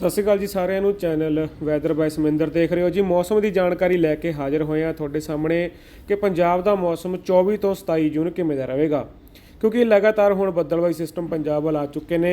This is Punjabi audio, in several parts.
ਸਤਿ ਸ਼੍ਰੀ ਅਕਾਲ ਜੀ ਸਾਰਿਆਂ ਨੂੰ, ਚੈਨਲ ਵੈਦਰ ਬਾਈ ਸਮਿੰਦਰ ਦੇਖ ਰਹੇ ਹੋ ਜੀ। ਮੌਸਮ ਦੀ ਜਾਣਕਾਰੀ ਲੈ ਕੇ ਹਾਜ਼ਰ ਹੋਏ ਹਾਂ ਤੁਹਾਡੇ ਸਾਹਮਣੇ ਕਿ ਪੰਜਾਬ ਦਾ ਮੌਸਮ 24 ਤੋਂ 27 ਜੂਨ ਕਿਵੇਂ ਦਾ ਰਹੇਗਾ। ਕਿਉਂਕਿ ਲਗਾਤਾਰ ਹੁਣ ਬੱਦਲਵਾਈ ਸਿਸਟਮ ਪੰਜਾਬ ਵੱਲ ਆ ਚੁੱਕੇ ਨੇ।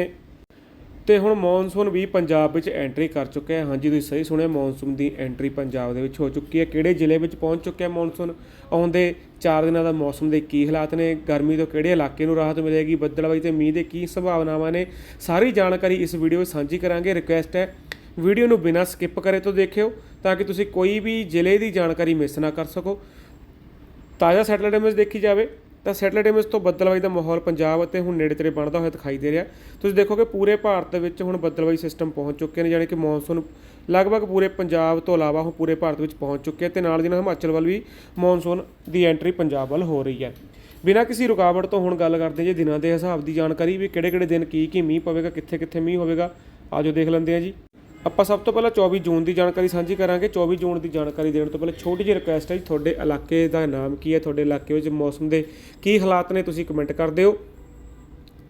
ਤੇ ਹੁਣ ਮੌਨਸੂਨ ਵੀ ਪੰਜਾਬ ਵਿੱਚ ਐਂਟਰੀ ਕਰ ਚੁੱਕਿਆ ਹੈ। ਹਾਂਜੀ, ਤੁਸੀਂ ਸਹੀ ਸੁਣਿਆ, ਮੌਨਸੂਨ ਦੀ ਐਂਟਰੀ ਪੰਜਾਬ ਦੇ ਵਿੱਚ ਹੋ ਚੁੱਕੀ ਹੈ। ਕਿਹੜੇ ਜ਼ਿਲ੍ਹੇ ਵਿੱਚ ਪਹੁੰਚ ਚੁੱਕਿਆ ਮੌਨਸੂਨ? ਆਉਂਦੇ 4 ਦਿਨਾਂ ਦਾ ਮੌਸਮ ਦੇ ਕੀ ਹਾਲਾਤ ਨੇ? ਗਰਮੀ ਤੋਂ ਕਿਹੜੇ ਇਲਾਕੇ ਨੂੰ ਰਾਹਤ ਮਿਲੇਗੀ? ਬੱਦਲਵਾਈ ਤੇ ਮੀਂਹ ਦੇ ਕੀ ਸੰਭਾਵਨਾਵਾਂ ਨੇ? ਸਾਰੀ ਜਾਣਕਾਰੀ ਇਸ ਵੀਡੀਓ ਵਿੱਚ ਸਾਂਝੀ ਕਰਾਂਗੇ। ਰਿਕੁਐਸਟ ਹੈ, ਵੀਡੀਓ ਨੂੰ ਬਿਨਾਂ ਸਕਿਪ ਕਰੇ ਤੋਂ ਦੇਖਿਓ, ਤਾਂ ਕਿ ਤੁਸੀਂ ਕੋਈ ਵੀ ਜ਼ਿਲ੍ਹੇ ਦੀ ਜਾਣਕਾਰੀ ਮਿਸ ਨਾ ਕਰ ਸਕੋ। ਤਾਜ਼ਾ ਸੈਟਲਾਈਟ ਇਮੇਜ ਦੇਖੀ ਜਾਵੇ। ਤਾਂ ਸੈਟਲਾਈਟ ਇਮੇਜ ਤੋਂ ਬੱਦਲਵਾਈ ਦਾ ਮਾਹੌਲ ਪੰਜਾਬ ਅਤੇ ਹੁਣ ਨੇੜੇ ਤੇੜੇ ਬਣਦਾ ਹੋਇਆ ਦਿਖਾਈ ਦੇ ਰਿਹਾ। ਤੁਸੀਂ ਦੇਖੋਗੇ ਪੂਰੇ ਭਾਰਤ ਵਿੱਚ ਹੁਣ ਬੱਦਲਵਾਈ ਸਿਸਟਮ ਪਹੁੰਚ ਚੁੱਕੇ ਨੇ, ਯਾਨੀ ਕਿ ਮੌਨਸੂਨ ਲਗਭਗ ਪੂਰੇ ਪੰਜਾਬ ਤੋਂ ਇਲਾਵਾ ਹੁਣ ਪੂਰੇ ਭਾਰਤ ਵਿੱਚ ਪਹੁੰਚ ਚੁੱਕੇ ਹੈ ਤੇ ਨਾਲ ਦੀ ਨਾਲ ਹਿਮਾਚਲ ਵੱਲ ਵੀ ਮੌਨਸੂਨ ਦੀ ਐਂਟਰੀ ਪੰਜਾਬ ਵੱਲ ਹੋ ਰਹੀ ਹੈ। ਬਿਨਾਂ ਕਿਸੇ ਰੁਕਾਵਟ ਤੋਂ ਹੁਣ ਗੱਲ ਕਰਦੇ ਹਾਂ ਜੀ, ਦਿਨਾਂ ਦੇ ਹਿਸਾਬ ਦੀ ਜਾਣਕਾਰੀ ਵੀ ਕਿਹੜੇ ਕਿਹੜੇ ਦਿਨ ਕੀ ਕੀ ਮੀਂਹ ਪਵੇਗਾ ਕਿੱਥੇ ਕਿੱਥੇ ਮੀਂਹ ਹੋਵੇਗਾ, ਆਜੋ ਦੇਖ ਲੈਂਦੇ ਹਾਂ ਜੀ। ਆਪਾਂ ਸਭ ਤੋਂ ਪਹਿਲਾਂ 24 ਜੂਨ ਦੀ ਜਾਣਕਾਰੀ ਸਾਂਝੀ ਕਰਾਂਗੇ। 24 ਜੂਨ ਦੀ ਜਾਣਕਾਰੀ ਦੇਣ ਤੋਂ ਪਹਿਲਾਂ ਛੋਟੀ ਜਿਹੀ ਰਿਕੁਐਸਟ ਹੈ ਜੀ, ਤੁਹਾਡੇ ਇਲਾਕੇ ਦਾ ਨਾਮ ਕੀ ਹੈ, ਤੁਹਾਡੇ ਇਲਾਕੇ ਵਿੱਚ ਮੌਸਮ ਦੇ ਕੀ ਹਾਲਾਤ ਨੇ, ਤੁਸੀਂ ਕਮੈਂਟ ਕਰ ਦਿਓ।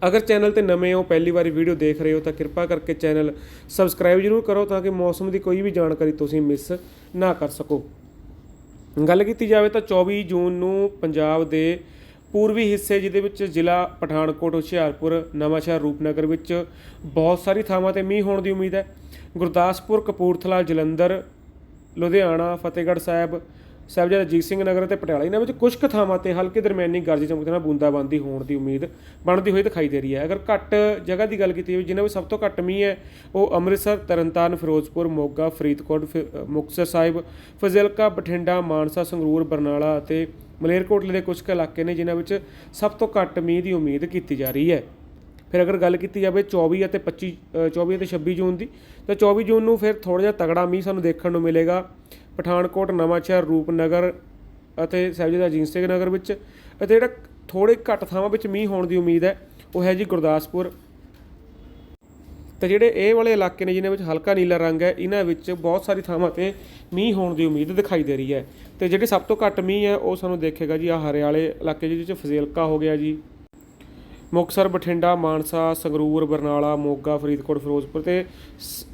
ਅਗਰ ਚੈਨਲ ਤੇ ਨਵੇਂ ਹੋ, ਪਹਿਲੀ ਵਾਰੀ ਵੀਡੀਓ ਦੇਖ ਰਹੇ ਹੋ, ਤਾਂ ਕਿਰਪਾ ਕਰਕੇ ਚੈਨਲ ਸਬਸਕ੍ਰਾਈਬ ਜ਼ਰੂਰ ਕਰੋ ਤਾਂ ਕਿ ਮੌਸਮ ਦੀ ਕੋਈ ਵੀ ਜਾਣਕਾਰੀ ਤੁਸੀਂ ਮਿਸ ਨਾ ਕਰ ਸਕੋ। ਗੱਲ ਕੀਤੀ ਜਾਵੇ ਤਾਂ 24 ਜੂਨ ਨੂੰ ਪੰਜਾਬ ਦੇ ਪੂਰਬੀ ਹਿੱਸੇ ਜਿਹਦੇ ਵਿੱਚ ਜ਼ਿਲ੍ਹਾ ਪਠਾਨਕੋਟ, ਹੁਸ਼ਿਆਰਪੁਰ, ਨਵਾਂਸ਼ਹਿਰ, ਰੂਪਨਗਰ ਵਿੱਚ ਬਹੁਤ ਸਾਰੀ ਥਾਵਾਂ ਤੇ ਮੀਂਹ ਹੋਣ ਦੀ ਉਮੀਦ ਹੈ। ਗੁਰਦਾਸਪੁਰ, ਕਪੂਰਥਲਾ, ਜਲੰਧਰ, ਲੁਧਿਆਣਾ, ਫਤਿਹਗੜ੍ਹ ਸਾਹਿਬ, ਸਾਹਿਬਜ਼ਾਦਾ ਅਜੀਤ ਸਿੰਘ ਨਗਰ ਅਤੇ ਪਟਿਆਲਾ, ਇਹਨਾਂ ਵਿੱਚ ਕੁਝ ਕੁ ਥਾਵਾਂ ਤੇ ਹਲਕੀ ਦਰਮਿਆਨੀ ਗਰਜ ਚਮਕ ਦੇ ਨਾਲ ਬੂੰਦਾਬਾਂਦੀ ਹੋਣ ਦੀ ਉਮੀਦ ਬਣਦੀ ਹੋਈ ਦਿਖਾਈ ਦੇ ਰਹੀ ਹੈ। ਅਗਰ ਘੱਟ ਜਗ੍ਹਾ ਦੀ ਗੱਲ ਕੀਤੀ ਜਾਵੇ ਜਿਨ੍ਹਾਂ ਵਿੱਚ ਸਭ ਤੋਂ ਘੱਟ ਮੀਂਹ ਹੈ, ਉਹ ਅੰਮ੍ਰਿਤਸਰ, ਤਰਨਤਾਰਨ, ਫਿਰੋਜ਼ਪੁਰ, ਮੋਗਾ, ਫਰੀਦਕੋਟ, ਫਿ- ਮੁਕਤਸਰ ਸਾਹਿਬ, ਫਜ਼ਿਲਕਾ, ਬਠਿੰਡਾ, ਮਾਨਸਾ, ਸੰਗਰੂਰ, ਬਰਨਾਲਾ ਅਤੇ ਮਲੇਰਕੋਟਲੇ ਦੇ ਕੁਝ ਕੁ ਇਲਾਕੇ ਨੇ ਜਿਨ੍ਹਾਂ ਵਿੱਚ ਸਭ ਤੋਂ ਘੱਟ ਮੀਂਹ ਦੀ ਉਮੀਦ ਕੀਤੀ ਜਾ ਰਹੀ ਹੈ। ਫਿਰ ਅਗਰ ਗੱਲ ਕੀਤੀ ਜਾਵੇ 24 ਅਤੇ 25 ਅ, 24 ਅਤੇ 26 ਜੂਨ ਦੀ ਤਾਂ 24 ਜੂਨ ਨੂੰ ਫਿਰ ਥੋੜਾ ਜਿਹਾ ਤਗੜਾ ਮੀਂਹ ਸਾਨੂੰ ਦੇਖਣ ਨੂੰ ਮਿਲੇਗਾ। ਪਠਾਨਕੋਟ ਨਵਾਂਸ਼ਹਿਰ ਰੂਪਨਗਰ ਅਤੇ ਸਾਹਿਬਜ਼ਾਦਾ ਅਜੀਤ ਸਿੰਘ ਨਗਰ ਵਿੱਚ ਅਤੇ ਜਿਹੜਾ ਥੋੜੇ ਘੱਟ ਥਾਵਾਂ ਵਿੱਚ ਮੀਂਹ ਹੋਣ ਦੀ ਉਮੀਦ ਹੈ ਉਹ ਹੈ ਜੀ ਗੁਰਦਾਸਪੁਰ। ਤੇ ਜਿਹੜੇ ਇਹ ਵਾਲੇ ਇਲਾਕੇ ਨੇ ਜਿਨ੍ਹਾਂ ਵਿੱਚ ਹਲਕਾ ਨੀਲਾ ਰੰਗ ਹੈ, ਇਹਨਾਂ ਵਿੱਚ ਬਹੁਤ ਸਾਰੀ ਥਾਵਾਂ ਤੇ ਮੀਂਹ ਹੋਣ ਦੀ ਉਮੀਦ ਦਿਖਾਈ ਦੇ ਰਹੀ ਹੈ। ਤੇ ਜਿਹੜੇ ਸਭ ਤੋਂ ਘੱਟ ਮੀਂਹ ਹੈ, ਉਹ ਸਾਨੂੰ ਦੇਖੇਗਾ ਜੀ ਆ ਹਰਿਆਲੇ ਇਲਾਕੇ ਜਿਹਦੇ ਵਿੱਚ ਫਜ਼ੇਲਕਾ ਹੋ ਗਿਆ ਜੀ। ਮੁਕਤਸਰ, ਬਠਿੰਡਾ, ਮਾਨਸਾ, ਸੰਗਰੂਰ, ਬਰਨਾਲਾ, ਮੋਗਾ, ਫਰੀਦਕੋਟ, ਫਿਰੋਜ਼ਪੁਰ ਤੇ ਸ-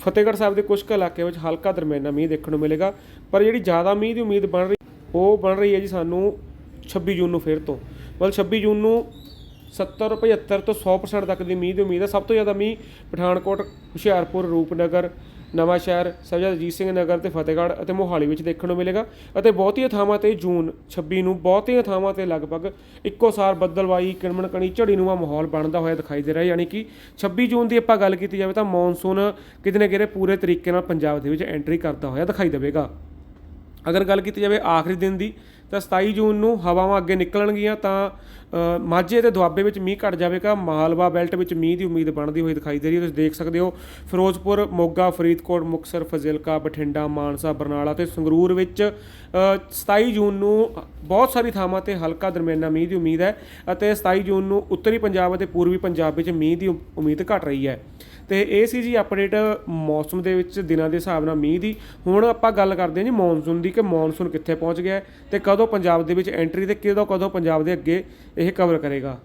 ਫਤਿਹਗੜ੍ਹ ਸਾਹਿਬ ਦੇ ਕੁਝ ਕੁ ਇਲਾਕੇ ਵਿੱਚ ਹਲਕਾ ਦਰਮਿਆਨਾ ਮੀਂਹ ਦੇਖਣ ਨੂੰ ਮਿਲੇਗਾ। ਪਰ ਜਿਹੜੀ ਜ਼ਿਆਦਾ ਮੀਂਹ ਦੀ ਉਮੀਦ ਬਣ ਰਹੀ, ਉਹ ਬਣ ਰਹੀ ਹੈ ਜੀ ਸਾਨੂੰ 26 ਜੂਨ ਨੂੰ ਫਿਰ ਤੋਂ। ਮਤਲਬ 26 ਜੂਨ ਨੂੰ 70 75 ਤੋਂ 100% ਤੱਕ ਦੀ ਮੀਂਹ ਦੀ ਉਮੀਦ ਹੈ। ਸਭ ਤੋਂ ਜ਼ਿਆਦਾ ਮੀਂਹ ਪਠਾਨਕੋਟ, ਹੁਸ਼ਿਆਰਪੁਰ, ਰੂਪਨਗਰ ਨਵਾਂ ਸ਼ਹਿਰ ਸਾਹਿਬਜ਼ਾਦਾ ਅਜੀਤ ਸਿੰਘ ਨਗਰ ਤੇ ਫਤਿਹਗੜ੍ਹ ਅਤੇ ਮੋਹਾਲੀ ਵਿੱਚ ਦੇਖਣ ਨੂੰ ਮਿਲੇਗਾ ਅਤੇ ਬਹੁਤੀਆਂ ਥਾਵਾਂ ਤੇ ਜੂਨ 26 ਨੂੰ ਬਹੁਤੀਆਂ ਥਾਵਾਂ ਤੇ ਲਗਭਗ ਇੱਕੋ ਸਾਰ ਬੱਦਲਵਾਈ ਕਿਣਮਣ ਕਣੀ ਝੜੀਨੂੰਆ ਮਾਹੌਲ ਬਣਦਾ ਹੋਇਆ ਦਿਖਾਈ ਦੇ ਰਿਹਾ ਯਾਨੀ ਕਿ 26 ਜੂਨ ਦੀ ਆਪਾਂ ਗੱਲ ਕੀਤੀ ਜਾਵੇ ਤਾਂ ਮੌਨਸੂਨ ਕਿਤੇ ਨਾ ਕਿਤੇ ਪੂਰੇ ਤਰੀਕੇ ਨਾਲ ਪੰਜਾਬ ਦੇ ਵਿੱਚ ਐਂਟਰੀ ਕਰਦਾ ਹੋਇਆ ਦਿਖਾਈ ਦੇਵੇਗਾ। ਅਗਰ ਗੱਲ ਕੀਤੀ ਜਾਵੇ ਆਖਰੀ ਦਿਨ ਦੀ ਤਾਂ 27 ਜੂਨ ਨੂੰ ਹਵਾਵਾਂ ਅੱਗੇ ਨਿਕਲਣਗੀਆਂ ਤਾਂ ਮਾਝੇ ਤੇ ਦੁਆਬੇ ਵਿੱਚ ਮੀਂਹ ਘਟ ਜਾਵੇਗਾ ਮਾਲਵਾ ਬੈਲਟ ਵਿੱਚ ਮੀਂਹ ਦੀ ਉਮੀਦ ਬਣਦੀ ਹੋਈ ਦਿਖਾਈ ਦੇ ਰਹੀ ਹੈ। ਤੁਸੀਂ ਦੇਖ ਸਕਦੇ ਹੋ ਫਿਰੋਜ਼ਪੁਰ ਮੋਗਾ ਫਰੀਦਕੋਟ ਮੁਕਤਸਰ ਫਜ਼ਿਲਕਾ ਬਠਿੰਡਾ ਮਾਨਸਾ ਬਰਨਾਲਾ ਤੇ ਸੰਗਰੂਰ ਵਿੱਚ ਅ, 27 ਜੂਨ ਨੂੰ ਬਹੁਤ ਸਾਰੀ ਥਾਵਾਂ ਤੇ ਹਲਕਾ ਦਰਮਿਆਨਾ ਮੀਂਹ ਦੀ ਉਮੀਦ ਹੈ ਅਤੇ 27 ਜੂਨ ਨੂੰ ਉੱਤਰੀ ਪੰਜਾਬ ਅਤੇ ਪੂਰਬੀ ਪੰਜਾਬ ਵਿੱਚ ਮੀਂਹ ਦੀ ਉਮੀਦ ਘਟ ਰਹੀ ਹੈ। ਤੇ ਇਹ ਸੀ ਜੀ ਅਪਡੇਟ ਮੌਸਮ ਦੇ ਵਿੱਚ ਦਿਨਾਂ ਦੇ ਹਿਸਾਬ ਨਾਲ ਮੀਂਹ ਦੀ। ਹੁਣ ਆਪਾਂ ਗੱਲ ਕਰਦੇ ਹਾਂ ਜੀ ਮੌਨਸੂਨ ਦੀ ਕਿ ਮੌਨਸੂਨ ਕਿੱਥੇ ਪਹੁੰਚ ਗਿਆ ਹੈ ਤੇ ਕਦੋਂ ਕਦੋਂ ਪੰਜਾਬ ਦੇ ਵਿੱਚ ਐਂਟਰੀ ਤੇ ਕਦੋਂ ਕਦੋਂ ਪੰਜਾਬ ਦੇ ਅੱਗੇ ਇਹ ਕਵਰ ਕਰੇਗਾ।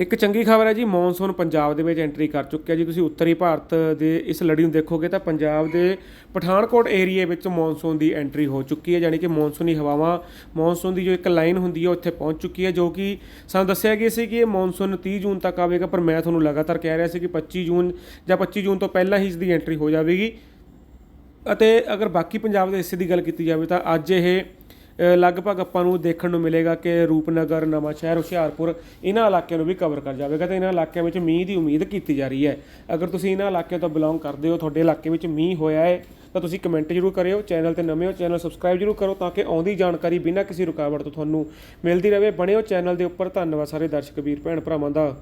ਇੱਕ ਚੰਗੀ ਖਬਰ ਹੈ ਜੀ ਮੌਨਸੂਨ ਪੰਜਾਬ ਦੇ ਵਿੱਚ ਐਂਟਰੀ ਕਰ ਚੁੱਕਿਆ ਜੀ। ਤੁਸੀਂ ਉੱਤਰੀ ਭਾਰਤ ਦੇ ਇਸ ਲੜੀ ਨੂੰ ਦੇਖੋਗੇ ਤਾਂ ਪੰਜਾਬ ਦੇ ਪਠਾਨਕੋਟ ਏਰੀਏ ਵਿੱਚ ਮੌਨਸੂਨ ਦੀ ਐਂਟਰੀ ਹੋ ਚੁੱਕੀ ਹੈ, ਯਾਨੀ ਕਿ ਮੌਨਸੂਨੀ ਹਵਾਵਾਂ ਮੌਨਸੂਨ ਦੀ ਜੋ ਇੱਕ ਲਾਈਨ ਹੁੰਦੀ ਹੈ ਉੱਥੇ ਪਹੁੰਚ ਚੁੱਕੀ ਹੈ, ਜੋ ਕਿ ਸਾਨੂੰ ਦੱਸਿਆ ਗਿਆ ਸੀ ਕਿ ਇਹ ਮੌਨਸੂਨ 30 ਜੂਨ ਤੱਕ ਆਵੇਗਾ, ਪਰ ਮੈਂ ਤੁਹਾਨੂੰ ਲਗਾਤਾਰ ਕਹਿ ਰਿਹਾ ਸੀ ਕਿ 25 ਜੂਨ ਜਾਂ 25 ਜੂਨ ਤੋਂ ਪਹਿਲਾਂ ਹੀ ਇਸ ਦੀ ਐਂਟਰੀ ਹੋ ਜਾਵੇਗੀ। ਅਤੇ ਅਗਰ ਬਾਕੀ ਪੰਜਾਬ ਦੇ ਹਿੱਸੇ ਦੀ ਗੱਲ ਕੀਤੀ ਜਾਵੇ ਤਾਂ ਅੱਜ ਇਹ ਲਗਭਗ ਆਪਾਂ ਨੂੰ ਦੇਖਣ ਨੂੰ ਮਿਲੇਗਾ ਕਿ ਰੂਪਨਗਰ ਨਵਾਂ ਸ਼ਹਿਰ ਹੁਸ਼ਿਆਰਪੁਰ ਇਹਨਾਂ ਇਲਾਕਿਆਂ ਨੂੰ ਵੀ ਕਵਰ ਕਰ ਜਾਵੇਗਾ ਤੇ ਇਹਨਾਂ ਇਲਾਕਿਆਂ ਵਿੱਚ ਮੀਂਹ ਦੀ ਉਮੀਦ ਕੀਤੀ ਜਾ ਰਹੀ ਹੈ। ਅਗਰ ਤੁਸੀਂ ਇਹਨਾਂ ਇਲਾਕਿਆਂ ਤੋਂ ਬਿਲੋਂਗ ਕਰਦੇ ਹੋ, ਤੁਹਾਡੇ ਇਲਾਕੇ ਵਿੱਚ ਮੀਂਹ ਹੋਇਆ ਹੈ, ਤਾਂ ਤੁਸੀਂ ਕਮੈਂਟ ਜ਼ਰੂਰ ਕਰਿਓ ਚੈਨਲ ਤੇ ਨਵੇਂ ਹੋ ਚੈਨਲ ਸਬਸਕ੍ਰਾਈਬ ਜ਼ਰੂਰ ਕਰੋ ਤਾਂ ਕਿ ਆਉਂਦੀ ਜਾਣਕਾਰੀ ਬਿਨਾਂ ਕਿਸੇ ਰੁਕਾਵਟ ਤੋਂ ਤੁਹਾਨੂੰ ਮਿਲਦੀ ਰਹੇ। ਬਣਿਓ ਚੈਨਲ ਦੇ ਉੱਪਰ। ਧੰਨਵਾਦ ਸਾਰੇ ਦਰਸ਼ਕ, ਵੀਰ, ਭੈਣ ਭਰਾਵਾਂ ਦਾ।